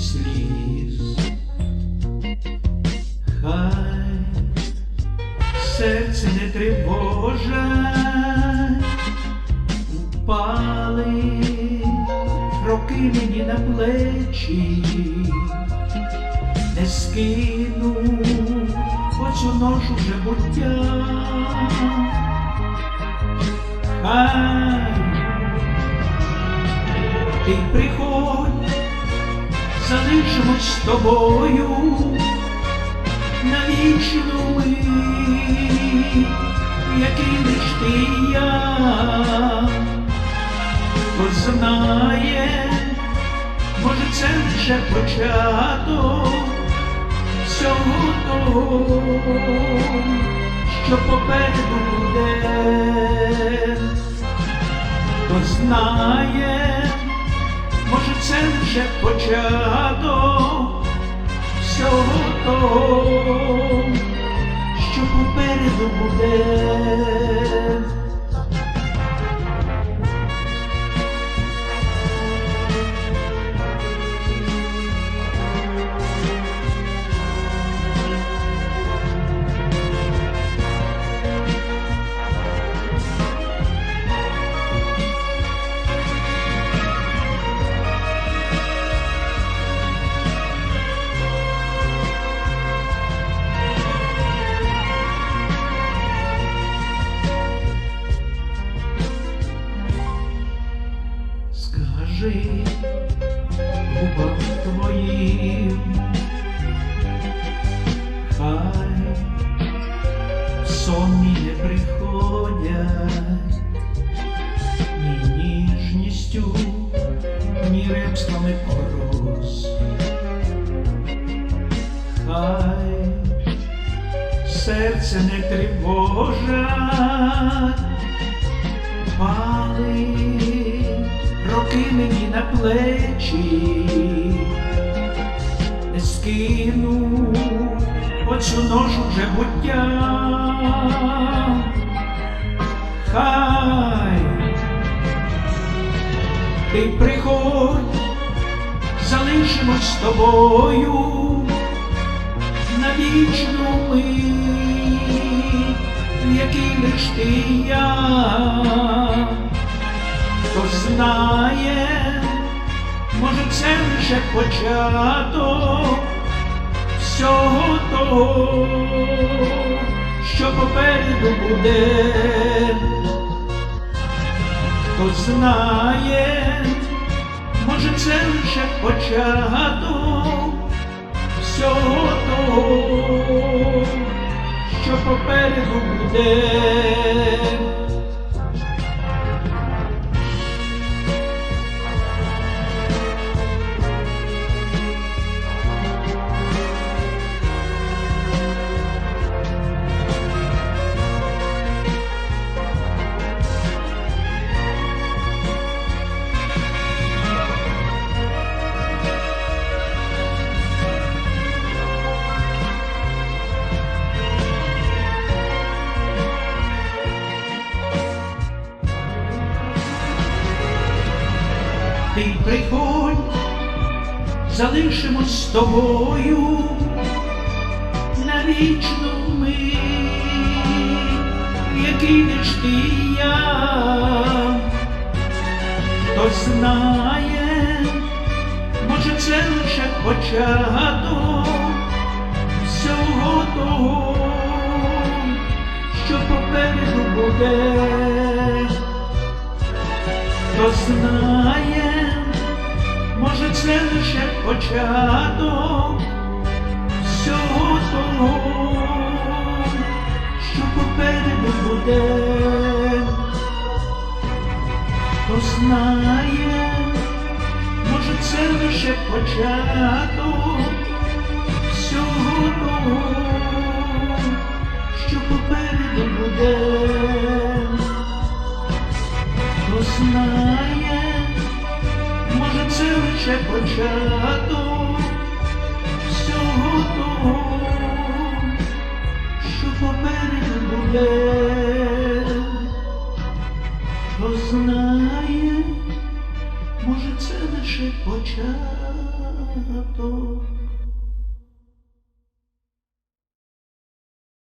сліз. Хай серце не тривожать, упали роки мені на плечі, не скину оцю ношу вже буття. Хай ти приходь, залишимось з тобою на вічну мить, який лиш ти і я, хто знає, може це лише початок всього того, що попереду буде, хто знає, це вже початок всього того, що попереду буде. Ніжністю, ні репствами порос. Хай серце не тривожать, пали роки мені на плечі, не скину оцю ножу вже буття. Хай ти приходь, залишимось з тобою на вічну мить, в якій лиш ти я. Хто знає, може це лише початок всього того, що попереду буде, хто знає, може це лише початок всього того, що попереду буде. Ти приходь, залишимось з тобою на вічну в який лиш ти і я, хто знає, може це лише початок всього того, що попереду буде. Хто знає, це лише початок. Всього того, що попереду буде, хто знає, може це лише початок лише початок всього того, що попереду буде. Хто знає, може це лише початок.